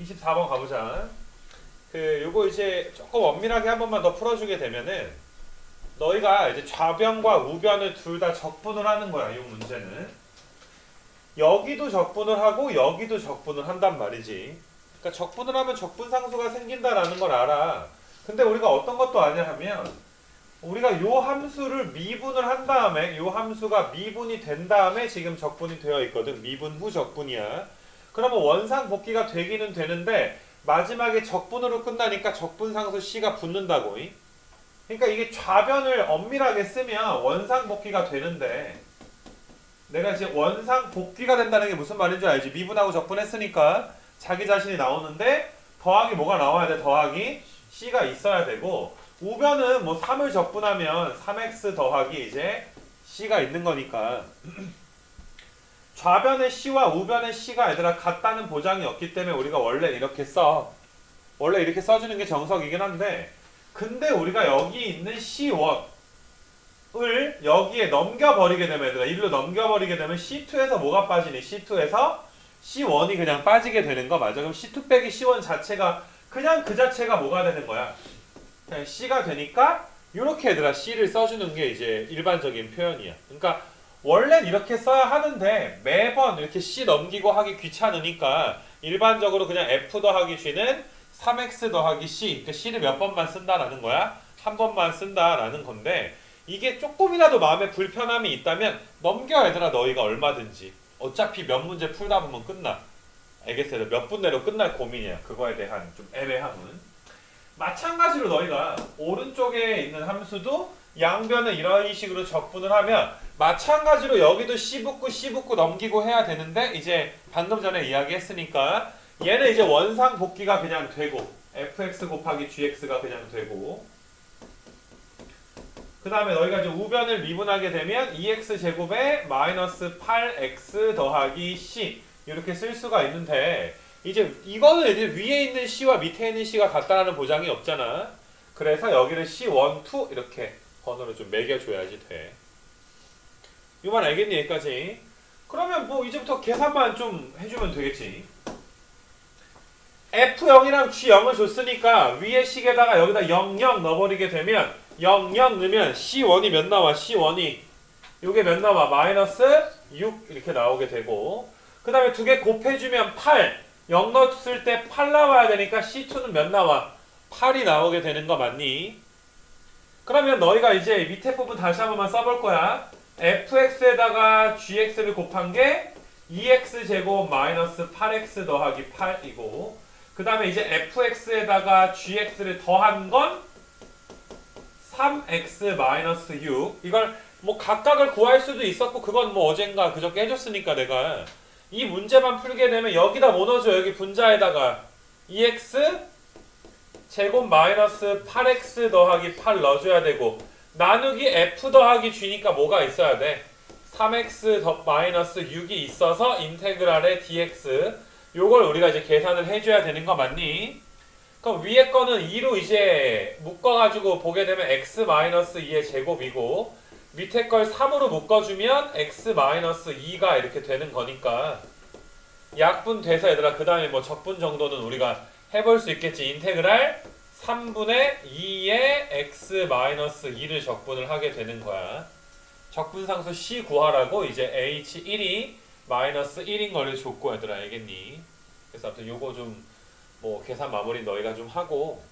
24번 가보자. 그 요거 이제 조금 엄밀하게 한 번만 더 풀어주게 되면은 너희가 이제 좌변과 우변을 둘 다 적분을 하는 거야. 이 문제는 여기도 적분을 하고 여기도 적분을 한단 말이지. 그러니까 적분을 하면 적분 상수가 생긴다라는 걸 알아. 근데 우리가 어떤 것도 아냐 하면 우리가 요 함수를 미분을 한 다음에 요 함수가 미분이 된 다음에 지금 적분이 되어 있거든. 미분 후 적분이야. 그러면 원상 복귀가 되기는 되는데 마지막에 적분으로 끝나니까 적분 상수 C가 붙는다고. 이? 그러니까 이게 좌변을 엄밀하게 쓰면 원상 복귀가 되는데 내가 이제 원상 복귀가 된다는 게 무슨 말인 줄 알지? 미분하고 적분했으니까 자기 자신이 나오는데 더하기 뭐가 나와야 돼? 더하기 C가 있어야 되고 우변은 뭐 3을 적분하면 3x 더하기 이제 C가 있는 거니까 좌변의 C와 우변의 C가 얘들아 같다는 보장이 없기 때문에 우리가 원래 이렇게 써 원래 이렇게 써주는 게 정석이긴 한데 근데 우리가 여기 있는 C1을 여기에 넘겨버리게 되면 얘들아 일로 넘겨버리게 되면 C2에서 뭐가 빠지니? C2에서 C1이 그냥 빠지게 되는 거 맞아? 그럼 C2 빼기 C1 자체가 그냥 그 자체가 뭐가 되는 거야? 그냥 C가 되니까 이렇게 얘들아 C를 써주는 게 이제 일반적인 표현이야. 그러니까 원래는 이렇게 써야 하는데 매번 이렇게 C 넘기고 하기 귀찮으니까 일반적으로 그냥 F 더하기 G는 3X 더하기 C. 그러니까 C를 몇 번만 쓴다라는 거야? 한 번만 쓴다라는 건데 이게 조금이라도 마음에 불편함이 있다면 넘겨 얘들아 너희가 얼마든지. 어차피 몇 문제 풀다 보면 끝나. 알겠어요? 몇 분 내로 끝날 고민이야 그거에 대한 좀 애매함은. 마찬가지로 너희가 오른쪽에 있는 함수도 양변을 이런 식으로 적분을 하면 마찬가지로 여기도 C 붙고 C 붙고 넘기고 해야 되는데 이제 방금 전에 이야기했으니까 얘는 이제 원상 복귀가 그냥 되고 fx 곱하기 gx가 그냥 되고 그 다음에 너희가 이제 우변을 미분하게 되면 2x 제곱에 마이너스 8x 더하기 c 이렇게 쓸 수가 있는데 이제 이거는 이제 위에 있는 c와 밑에 있는 c가 같다라는 보장이 없잖아. 그래서 여기를 c1, 2 이렇게 번호를 좀 매겨줘야지 돼. 이만 알겠니 여기까지? 그러면 뭐 이제부터 계산만 좀 해주면 되겠지. F0이랑 G0을 줬으니까 위에 식에다가 여기다 00 넣어버리게 되면 00 넣으면 C1이 몇 나와? C1이 요게 몇 나와? 마이너스 6 이렇게 나오게 되고 그 다음에 두 개 곱해주면 8 0 넣었을 때 8 나와야 되니까 C2는 몇 나와? 8이 나오게 되는 거 맞니? 그러면 너희가 이제 밑에 부분 다시 한 번만 써볼 거야. fx에다가 gx를 곱한 게 2x 제곱 마이너스 8x 더하기 8이고 그 다음에 이제 fx에다가 gx를 더한 건 3x 마이너스 6 이걸 뭐 각각을 구할 수도 있었고 그건 뭐 어젠가 그저께 해줬으니까 내가. 이 문제만 풀게 되면 여기다 뭐 넣어줘? 여기 분자에다가 2x 제곱 마이너스 8x 더하기 8 넣어줘야 되고 나누기 f 더하기 g니까 뭐가 있어야 돼? 3x 더 마이너스 6이 있어서 인테그랄의 dx 요걸 우리가 이제 계산을 해줘야 되는 거 맞니? 그럼 위에 거는 2로 이제 묶어가지고 보게 되면 x 2의 제곱이고 밑에 걸 3으로 묶어주면 x 2가 이렇게 되는 거니까. 약분 돼서 얘들아 그 다음에 뭐 적분 정도는 우리가 해볼 수 있겠지 인테그랄 3분의 2의 x 2를 적분을 하게 되는 거야 적분상수 c 구하라고 이제 h1이 마이너스 1인 거를 줬고 얘들아 알겠니? 그래서 아무튼 요거 좀 뭐 계산 마무리 너희가 좀 하고